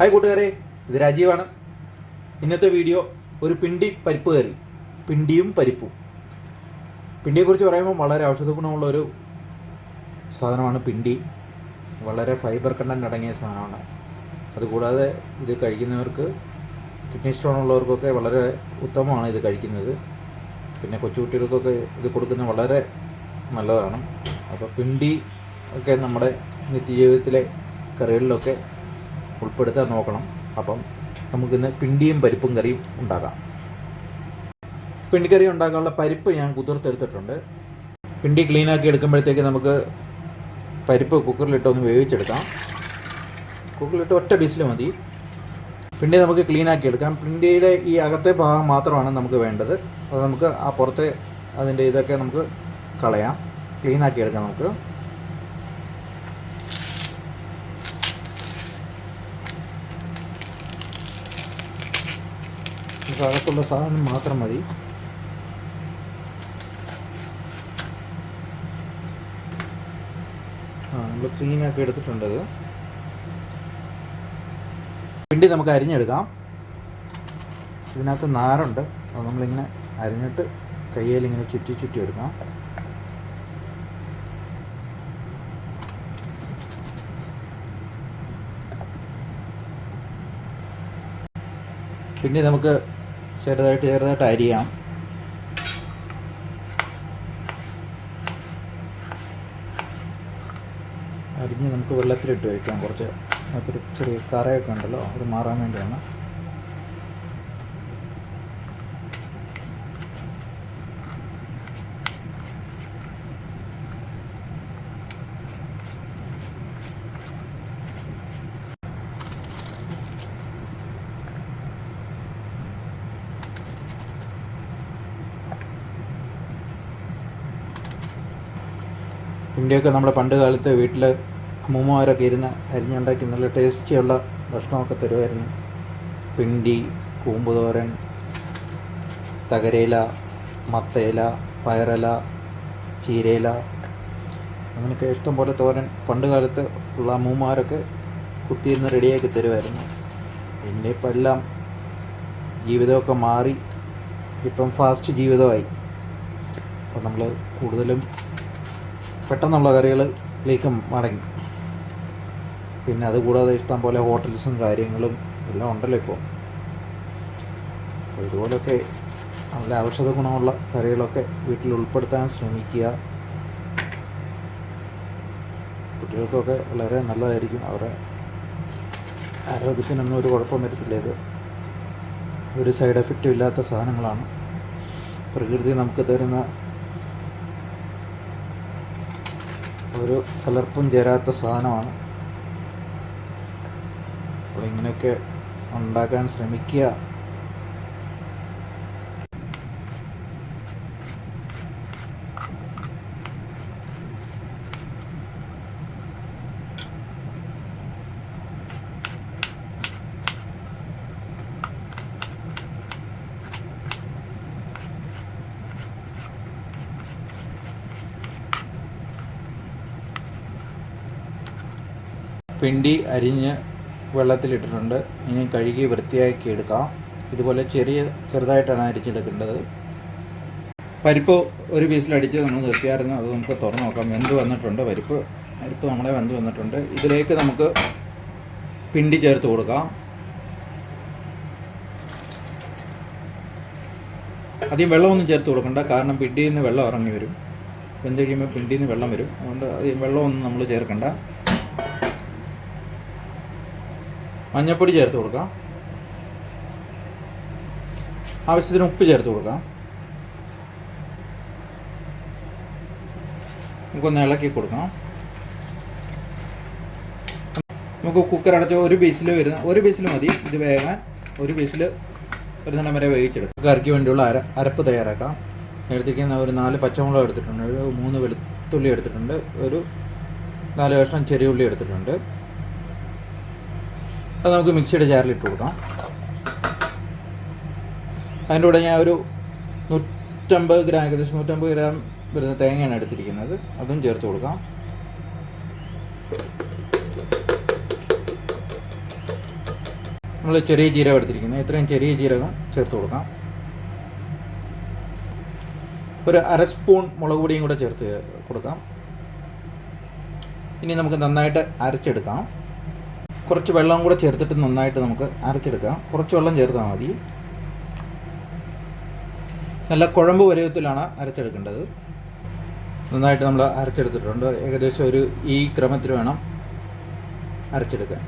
Hi കൂട്ടുകാരെ ഇത് രാജീവാണ്. ഇന്നത്തെ വീഡിയോ ഒരു പിണ്ടി പരിപ്പ് കറി പിണ്ടിയും പരിപ്പും. പിണ്ടിയെക്കുറിച്ച് പറയുമ്പോൾ വളരെ ഔഷധ ഗുണമുള്ള ഒരു സാധനമാണ് പിണ്ടി. വളരെ ഫൈബർ കണ്ടന്റ് അടങ്ങിയ സാധനമാണ്. അതുകൂടാതെ ഇത് കഴിക്കുന്നവർക്ക് കിഡ്നി സ്റ്റോൺ ഉള്ളവർക്കൊക്കെ വളരെ ഉത്തമമാണ് ഇത് കഴിക്കുന്നത്. പിന്നെ കൊച്ചുകുട്ടികൾക്കൊക്കെ ഇത് കൊടുക്കുന്നത് വളരെ നല്ലതാണ്. അപ്പോൾ പിണ്ടി ഒക്കെ നമ്മുടെ നിത്യജീവിതത്തിലെ കറികളിലൊക്കെ ഉൾപ്പെടുത്താൻ നോക്കണം. അപ്പം നമുക്കിന്ന് പിണ്ടിയും പരിപ്പും കറിയും ഉണ്ടാക്കാം പിണ്ടിക്കറി ഉണ്ടാക്കാനുള്ള പരിപ്പ് ഞാൻ കുതിർത്തെടുത്തിട്ടുണ്ട്. പിണ്ടി ക്ലീനാക്കി എടുക്കുമ്പോഴത്തേക്ക് നമുക്ക് പരിപ്പ് കുക്കറിലിട്ട് ഒന്ന് വേവിച്ചെടുക്കാം. കുക്കറിലിട്ട് ഒറ്റ ബീസിൽ മതി. പിണ്ടി നമുക്ക് ക്ലീനാക്കി എടുക്കാം. പിണ്ടിയുടെ ഈ അകത്തെ ഭാഗം മാത്രമാണ് നമുക്ക് വേണ്ടത്. അത് നമുക്ക് ആ പുറത്തെ അതിന്റെ ഇതൊക്കെ നമുക്ക് കളയാം. ക്ലീനാക്കി എടുക്കാം നമുക്ക്. അകത്തുള്ള സാധനം മാത്രം മതി. ആ നമ്മൾ ക്ലീനാക്കി എടുത്തിട്ടുണ്ടത് പിണ്ടി നമുക്ക് അരിഞ്ഞെടുക്കാം. ഇതിനകത്ത് നാരുണ്ട്. അത് നമ്മളിങ്ങനെ അരിഞ്ഞിട്ട് കയ്യിൽ ഇങ്ങനെ ചുറ്റി ചുറ്റി എടുക്കാം. പിന്നെ നമുക്ക് ചെറുതായിട്ട് ചെറുതായിട്ട് അരിയാം അരിഞ്ഞ് നമുക്ക് വെള്ളത്തിലിട്ട് വയ്ക്കാം കുറച്ച് അതൊരു ചെറിയ കറയൊക്കെ ഉണ്ടല്ലോ അത് മാറാൻ വേണ്ടിയാണ്. പിണ്ടിയൊക്കെ നമ്മൾ പണ്ട് കാലത്ത് വീട്ടിൽ അമ്മൂമ്മമാരൊക്കെ ഇരുന്ന് അരിഞ്ഞുണ്ടാക്കി നല്ല ടേസ്റ്റിയുള്ള ഭക്ഷണമൊക്കെ തരുമായിരുന്നു. പിണ്ടി കൂമ്പുതോരൻ തകരയില മത്തയില പയറില ചീരയില അങ്ങനെയൊക്കെ ഇഷ്ടംപോലെ തോരൻ പണ്ട് കാലത്ത് ഉള്ള അമ്മൂമ്മമാരൊക്കെ കുത്തിയിരുന്ന് റെഡിയാക്കി തരുമായിരുന്നു. പിന്നെ ഇപ്പം എല്ലാം ജീവിതമൊക്കെ മാറി. ഇപ്പം ഫാസ്റ്റ് ജീവിതമായി. അപ്പം നമ്മൾ കൂടുതലും പെട്ടെന്നുള്ള കറികളിലേക്ക് മടങ്ങി. പിന്നെ അതുകൂടാതെ ഇഷ്ടം പോലെ ഹോട്ടൽസും കാര്യങ്ങളും എല്ലാം ഉണ്ടല്ലോ ഇപ്പോൾ ഇതുപോലൊക്കെ നല്ല ഔഷധ ഗുണമുള്ള കറികളൊക്കെ വീട്ടിൽ ഉൾപ്പെടുത്താൻ ശ്രമിക്കുക. കുട്ടികൾക്കൊക്കെ വളരെ നല്ലതായിരിക്കും. അവരുടെ ആരോഗ്യത്തിനൊന്നും ഒരു കുഴപ്പം വരത്തില്ല. ഇത് ഒരു സൈഡ് എഫക്റ്റും ഇല്ലാത്ത സാധനങ്ങളാണ്. പ്രകൃതി നമുക്ക് തരുന്ന ഒരു കലർപ്പും ചേരാത്ത സാധനമാണ്. അപ്പോൾ ഇങ്ങനെയൊക്കെ ഉണ്ടാക്കാൻ ശ്രമിക്കുക. പിണ്ടി അരിഞ്ഞ് വെള്ളത്തിലിട്ടിട്ടുണ്ട്. ഇനി കഴുകി വൃത്തിയാക്കി എടുക്കാം. ഇതുപോലെ ചെറിയ ചെറുതായിട്ടാണ് അരിച്ചെടുക്കേണ്ടത്. പരിപ്പ് ഒരു പീസിലടിച്ച് നമ്മൾ നിർത്തിയായിരുന്നു. അത് നമുക്ക് തുറന്ന് നോക്കാം. വെന്ത് വന്നിട്ടുണ്ട് പരിപ്പ്. പരിപ്പ് നമ്മളെ വെന്ത് വന്നിട്ടുണ്ട്. ഇതിലേക്ക് നമുക്ക് പിണ്ടി ചേർത്ത് കൊടുക്കാം. അധികം വെള്ളമൊന്നും ചേർത്ത് കൊടുക്കണ്ട. കാരണം പിണ്ടിയിൽ നിന്ന് വെള്ളം ഇറങ്ങി വരും. വെന്ത് കഴിയുമ്പോൾ പിണ്ടിയിൽ നിന്ന് വെള്ളം വരും. അതുകൊണ്ട് അധികം വെള്ളമൊന്നും നമ്മൾ ചേർക്കണ്ട. മഞ്ഞൾപ്പൊടി ചേർത്ത് കൊടുക്കാം. ആവശ്യത്തിന് ഉപ്പ് ചേർത്ത് കൊടുക്കാം. നമുക്കൊന്ന് ഇളക്കി കൊടുക്കാം നമുക്ക് കുക്കർ അടച്ച് ഒരു ബീസിൽ വരുന്ന ഒരു ബീസിൽ മതി. ഇത് വേകാൻ ഒരു ബീസിൽ ഒരു നേരം വരെ വേവിച്ചെടുക്കും. കറിക്ക് വേണ്ടിയുള്ള അര അരപ്പ് തയ്യാറാക്കാം. എടുത്തിരിക്കുന്ന ഒരു നാല് പച്ചമുളക് എടുത്തിട്ടുണ്ട്. ഒരു മൂന്ന് വെളുത്തുള്ളി എടുത്തിട്ടുണ്ട്. ഒരു നാല് കഷ്ണം ചെറിയ ഉള്ളി എടുത്തിട്ടുണ്ട്. അത് നമുക്ക് മിക്സിയുടെ ജാറിലിട്ട് കൊടുക്കാം. അതിന്റെ കൂടെ ഞാൻ ഒരു നൂറ്റമ്പത് ഗ്രാം ഏകദേശം നൂറ്റമ്പത് ഗ്രാം വരുന്ന തേങ്ങയാണ് എടുത്തിരിക്കുന്നത്. അതും ചേർത്ത് കൊടുക്കാം. നമ്മൾ ചെറിയ ജീരകം എടുത്തിരിക്കുന്നത്. ഇത്രയും ചെറിയ ജീരകം ചേർത്ത് കൊടുക്കാം. ഒരു അര സ്പൂൺ മുളക് പൊടിയും കൂടെ ചേർത്ത് കൊടുക്കാം. ഇനി നമുക്ക് നന്നായിട്ട് അരച്ചെടുക്കാം. കുറച്ച് വെള്ളം കൂടെ ചേർത്തിട്ട് നന്നായിട്ട് നമുക്ക് അരച്ചെടുക്കാം. കുറച്ച് വെള്ളം ചേർത്താൽ മതി. നല്ല കുഴമ്പ് പരുവത്തിലാണ് അരച്ചെടുക്കേണ്ടത്. നന്നായിട്ട് നമ്മൾ അരച്ചെടുത്തിട്ടുണ്ട്. ഏകദേശം ഒരു ഈ ക്രമത്തിൽ വേണം അരച്ചെടുക്കാൻ.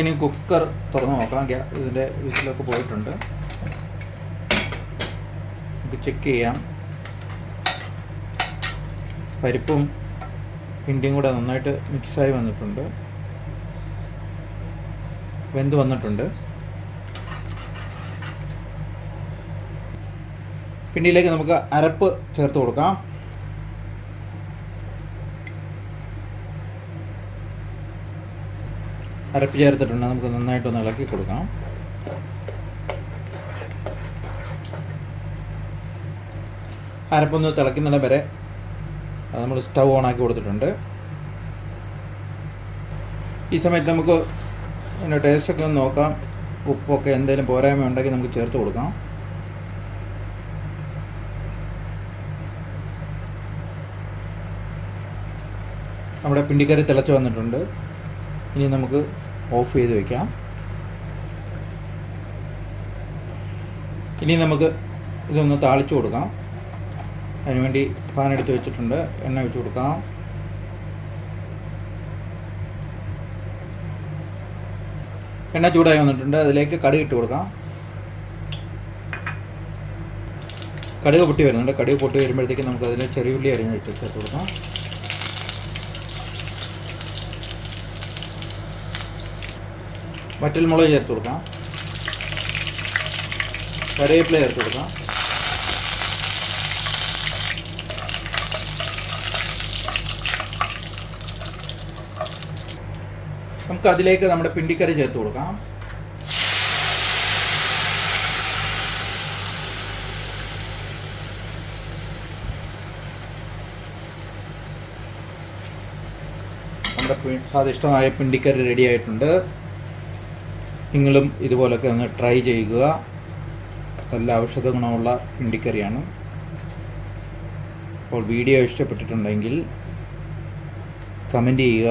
ഇനി കുക്കർ തുറന്ന് നോക്കാം. ഇതിന്റെ വിസിലൊക്കെ പോയിട്ടുണ്ട്. നമുക്ക് ചെക്ക് ചെയ്യാം. പരിപ്പും പിണ്ടിയും കൂടെ നന്നായിട്ട് മിക്സായി വന്നിട്ടുണ്ട്. വെന്ത് വന്നിട്ടുണ്ട്. പിണ്ടിയിലേക്ക് നമുക്ക് അരപ്പ് ചേർത്ത് കൊടുക്കാം. അരപ്പ് ചേർത്തിട്ടുണ്ട്. നമുക്ക് നന്നായിട്ടൊന്ന് ഇളക്കി കൊടുക്കാം അരപ്പൊന്ന് തിളയ്ക്കുന്നിടം വരെ നമ്മൾ സ്റ്റൗ ഓണാക്കി കൊടുത്തിട്ടുണ്ട്. ഈ സമയത്ത് നമുക്ക് അതിന്റെ ടേസ്റ്റൊക്കെ ഒന്ന് നോക്കാം. ഉപ്പൊക്കെ എന്തെങ്കിലും പോരായ്മ ഉണ്ടെങ്കിൽ നമുക്ക് ചേർത്ത് കൊടുക്കാം. നമ്മുടെ പിണ്ടിക്കറി തിളച്ച് വന്നിട്ടുണ്ട്. ഇനി നമുക്ക് ഓഫ് ചെയ്ത് വയ്ക്കാം ഇനി നമുക്ക് ഇതൊന്ന് താളിച്ചു കൊടുക്കാം. അതിനുവേണ്ടി പാൻ എടുത്ത് വെച്ചിട്ടുണ്ട്. എണ്ണ വെച്ച് കൊടുക്കാം. എണ്ണ ചൂടായി വന്നിട്ടുണ്ട്. അതിലേക്ക് കടുക് ഇട്ട് കൊടുക്കാം. കടുക് പൊട്ടി വരുന്നുണ്ട്. കടുക് പൊട്ടി വരുമ്പോഴത്തേക്ക് നമുക്ക് അതിൽ ചെറിയുള്ളി അരിഞ്ഞ് ഇട്ട് കൊടുക്കാം. വറ്റൽമുളക് ചേർത്ത് കൊടുക്കാം. കറിവേപ്പില ചേർത്ത് കൊടുക്കാം. നമുക്ക് അതിലേക്ക് നമ്മുടെ പിണ്ടിക്കറി ചേർത്ത് കൊടുക്കാം. നമ്മുടെ സ്വാദിഷ്ടമായ പിണ്ടിക്കറി റെഡി ആയിട്ടുണ്ട്. നിങ്ങളും ഇതുപോലൊക്കെ ഒന്ന് ട്രൈ ചെയ്യുക. നല്ല ഔഷധ ഗുണമുള്ള പിണ്ടിക്കറിയാണ്. അപ്പോൾ വീഡിയോ ഇഷ്ടപ്പെട്ടിട്ടുണ്ടെങ്കിൽ കമന്റ് ചെയ്യുക.